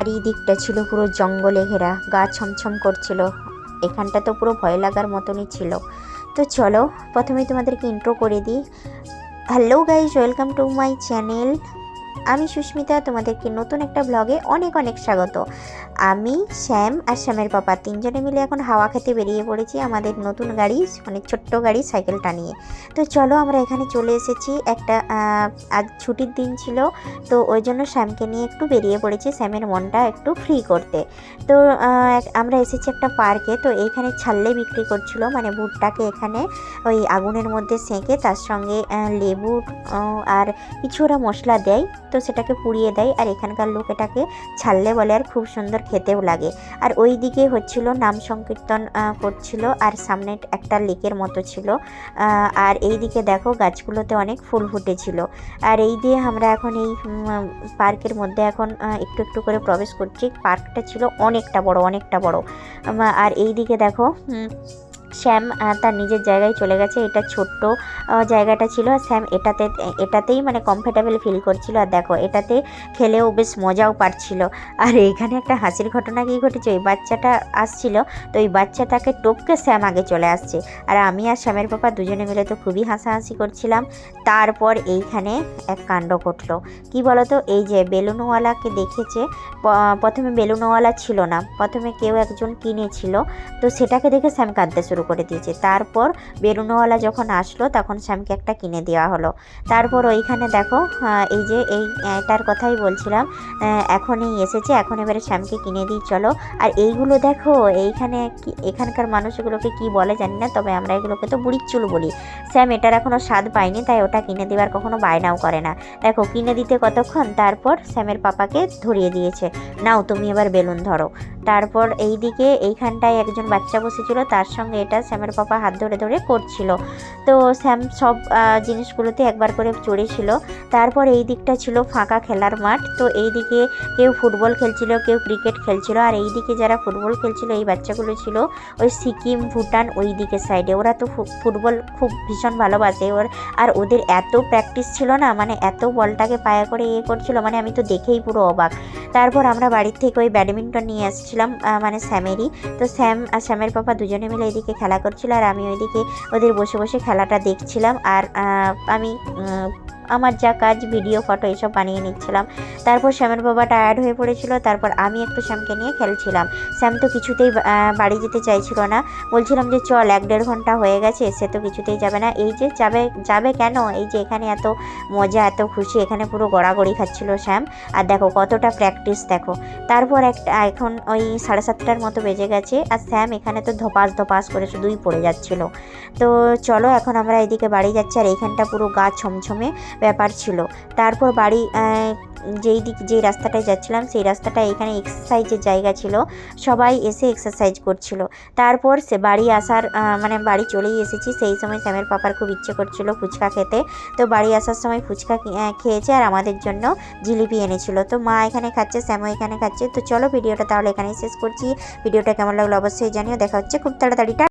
আর এই দিকটা ছিল পুরো জঙ্গলে ঘেরা, গা ছমছম করছিল। এখানটা তো পুরো ভয় লাগার মতনই ছিল। তো চলো, প্রথমে তোমাদেরকে ইন্ট্রো করে দিই। Hello guys welcome to my channel আমি সুস্মিতা, তোমাদেরকে নতুন একটা ব্লগে অনেক অনেক স্বাগত। আমি শ্যাম আর শ্যামের পাপা তিনজনে মিলে এখন হাওয়া খেতে বেরিয়ে পড়েছি আমাদের নতুন গাড়ি মানে ছোট্ট গাড়ি সাইকেলটা নিয়ে। তো চলো আমরা এখানে চলে এসেছি। একটা আজ ছুটির দিন ছিল, তো ওই জন্য শ্যামকে নিয়ে একটু বেরিয়ে পড়েছি শ্যামের মনটা একটু ফ্রি করতে। তো আমরা এসেছি একটা পার্কে, তো এইখানে ছাল্লে বিক্রি করছিল মানে ভুট্টাকে এখানে ওই আগুনের মধ্যে সেঁকে, তার সঙ্গে লেবু আর কিছু ওরা মশলা দেয়। তো সেটাকে পুড়িয়ে দেয় আর এখানকার লোক এটাকে ছাড়লে বলে আর খুব সুন্দর খেতেও লাগে। আর ওই দিকে হচ্ছিল নাম সংকীর্তন করছিল আর সামনে একটা লেকের মতো ছিল। আর এই দিকে দেখো গাছগুলোতে অনেক ফুল ফুটেছিল। আর এই দিয়ে আমরা এখন এই পার্কের মধ্যে এখন একটু একটু করে প্রবেশ করছি। পার্কটা ছিল অনেকটা বড় অনেকটা বড়। আর এই দিকে দেখো শ্যাম তার নিজের জায়গায় চলে গেছে। এটা ছোট্ট জায়গাটা ছিল। আর শ্যাম এটাতে, এটাতেই মানে কমফর্টেবল ফিল করছিল। আর দেখো, এটাতে খেলেও বেশ মজাও পাচ্ছিল আর এখানে একটা হাসির ঘটনা কী ঘটেছে? ওই বাচ্চাটা আসছিল, তো ওই বাচ্চাটাকে টপকে শ্যাম আগে চলে আসছে। আর আমি আর শ্যামের পাপা দুজনে মিলে তো খুবই হাসাহাসি করছিলাম। তারপর এইখানে এক কাণ্ড ঘটলো। কি বলতো? এই যে বেলুনওয়ালাকে দেখেছে প্রথমে বেলুনওয়ালা ছিল না। প্রথমে কেউ একজন কিনেছিল। তো সেটাকে দেখে শ্যাম কাঁদতে শুরু করে দিয়েছে। তারপর বেলুনওয়ালা যখন আসলো তখন শ্যামকে একটা কিনে দেওয়া হলো। তারপর ওইখানে দেখো আহ, এই যে এই এটার কথাই বলছিলাম এখনই এসেছে এখন এবারে শ্যামকে কিনে দিই চলো। আর এইগুলো দেখো এইখানে এখানকার মানুষগুলোকে কি বলে জানি না তবে আমরা এগুলোকে তো বুড়ির চুল বলি। স্যাম এটার এখনও স্বাদ পায়নি তাই ওটা কিনে দেওয়ার কখনো বায়নাও করে না। দেখো কিনে দিতে কতক্ষণ তারপর স্যামের পাপাকে ধরিয়ে দিয়েছে। নাও তুমি এবার বেলুন ধরো। তারপর এই দিকে এইখানটায় একজন বাচ্চা বসেছিল, তার সঙ্গে এটা শ্যামের পাপা হাত ধরে ধরে করছিল। তো শ্যাম সব জিনিসগুলোতে একবার করে চড়েছিল। তারপর এই দিকটা ছিল ফাঁকা খেলার মাঠ। তো এই দিকে কেউ ফুটবল খেলছিল, কেউ ক্রিকেট খেলছিল, আর এই দিকে যারা ফুটবল খেলছিল, এই বাচ্চাগুলো ছিল ওই সিকিম, ভুটান ওই দিকের সাইডে ওরা তো ফুটবল খুব ভীষণ ভালোবাসে। ওর, আর ওদের এত প্র্যাকটিস ছিল না মানে এত বলটাকে পায়ে করে ইয়ে করছিল মানে আমি তো দেখেই পুরো অবাক। তারপর আমরা বাড়ির থেকে ওই ব্যাডমিন্টন নিয়ে আসছিলাম মানে স্যামেরই। তো স্যাম আর স্যামের পাপা দুজনে মিলে এদিকে খেলা করছিল আর আমি ওইদিকে ওদের বসে বসে খেলাটা দেখছিলাম আর আমি আমার যা কাজ, ভিডিও, ফটো এসব বানিয়ে নিচ্ছিলাম। তারপর শ্যামের বাবা টায়ার্ড হয়ে পড়েছিল, তারপর আমি একটু শ্যামকে নিয়ে খেলছিলাম। শ্যাম তো কিছুতেই বাড়ি যেতে চাইছিল না। বলছিলাম যে, চল, এক দেড় ঘণ্টা হয়ে গেছে, সে তো কিছুতেই যাবে না। এই যে, যাবে যাবে কেন? এই যে, এখানে এত মজা, এত খুশি, এখানে পুরো গড়াগড়ি খাচ্ছিল শ্যাম আর দেখো কতটা প্র্যাকটিস দেখো। তারপর একটা এখন ওই সাড়ে সাতটার মতো বেজে গেছে আর স্যাম এখানে তো ধপাস ধপাস করে শুধুই পড়ে যাচ্ছিল। তো চলো এখন আমরা এদিকে বাড়ি যাচ্ছি আর এইখানটা পুরো গা ছমছমে ব্যাপার ছিল। তারপর বাড়ি যেই দিক, যেই রাস্তাটায় যাচ্ছিলাম, সেই রাস্তাটা এখানে এক্সারসাইজের জায়গা ছিল। সবাই এসে এক্সারসাইজ করছিল। তারপর সে বাড়ি আসার মানে বাড়ি চলেই এসেছি। সেই সময় শ্যামের পাপার খুব ইচ্ছে করছিল ফুচকা খেতে। তো বাড়ি আসার সময় ফুচকা খেয়েছে আর আমাদের জন্য জিলিপি এনেছিল। তো মা এখানে খাচ্ছে শ্যামও এখানে খাচ্ছে। তো চলো ভিডিওটা তাহলে এখানেই শেষ করছি। ভিডিওটা কেমন লাগল অবশ্যই জানিও। দেখা হচ্ছে খুব তাড়াতাড়ি। টা-